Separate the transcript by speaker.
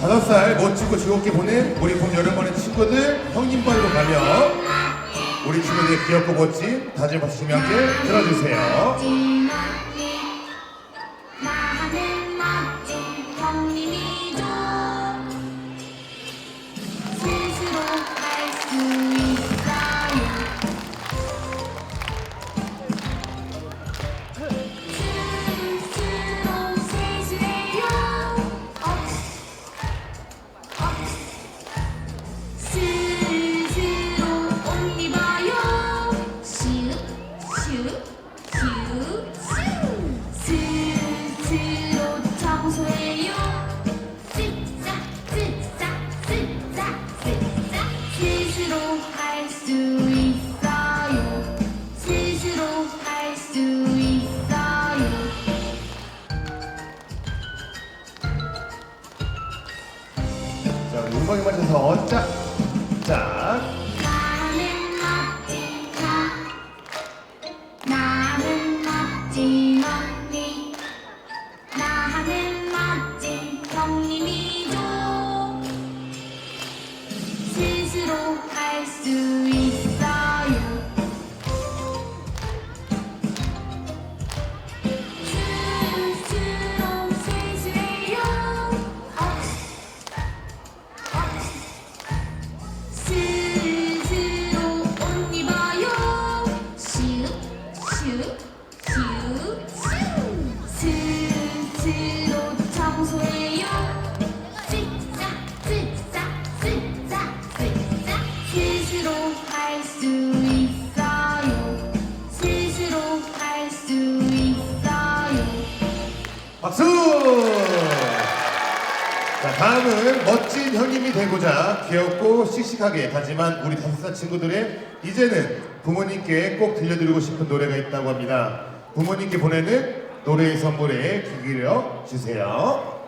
Speaker 1: 다섯 살 멋지고 즐겁게 보낸 우리 봄 여름번의 친구들 형님 반으로 가며 우리 친구들의 귀엽고 멋진 다짐 박수시며 함께 들어주세요.
Speaker 2: 할 수 있어요. 스스로 할 수 있어요.
Speaker 1: 자, 우리 음악에 맞춰서 짝, 짝.
Speaker 2: 할
Speaker 1: 자, 다음은 멋진 형님이 되고자 귀엽고 씩씩하게 다짐한 우리 다섯 살 친구들의 이제는 부모님께 꼭 들려드리고 싶은 노래가 있다고 합니다. 부모님께 보내는 노래의 선물에 귀 기울여 주세요.